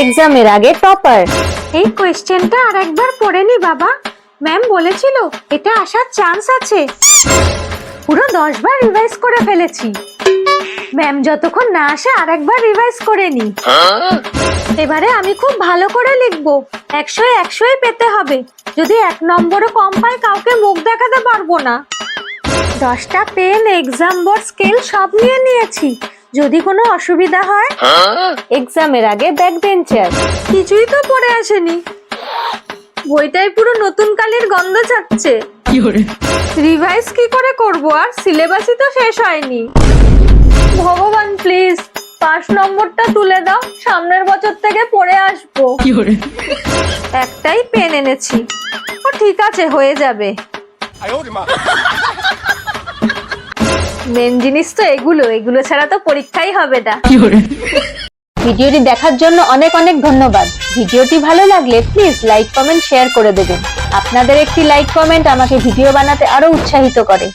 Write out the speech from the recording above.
এক্সামের আগে টপার এই কোয়েশ্চেনটা আর একবার পড়ে নি বাবা। ম্যাম বলেছিল, এটা আসার চান্স আছে। পুরো দশ বার রিভাইজ করে ফেলেছি। ম্যাম যতক্ষণ না আসে আর একবার রিভাইজ করে নি। এবারে আমি খুব ভালো করে লিখব। একশো একশোই পেতে হবে। যদি এক নম্বরও কম পাই, কাউকে মুখ দেখাতে পারব না। দশটা পেন এক্সাম বোর্ড স্কেল সব নিয়ে নিয়েছি। যদি কোনো অসুবিধা হয় এক্সামের আগে ব্যাক বেঞ্চার কিছুই তো পড়ে আসেনি। বইটাই পুরো নতুন কালির গন্ধ ছাড়ছে। রিভাইজ কি করে করব? আর সিলেবাসই তো শেষ হয়নি। ভগবান প্লিজ পাঁচ নম্বরটা তুলে দাও সামনের বছর থেকে পড়ে আসব। একটাই পেন এনেছি। ও ঠিক আছে হয়ে যাবে। মেন জিনিস তো এগুলো এগুলো ছাড়া তো পরীক্ষাই হবে না। ভিডিওটি দেখার জন্য অনেক অনেক ধন্যবাদ। ভিডিওটি ভালো লাগলে প্লিজ লাইক কমেন্ট শেয়ার করে দেবেন। আপনাদের একটি লাইক কমেন্ট আমাকে ভিডিও বানাতে আরও উৎসাহিত করে।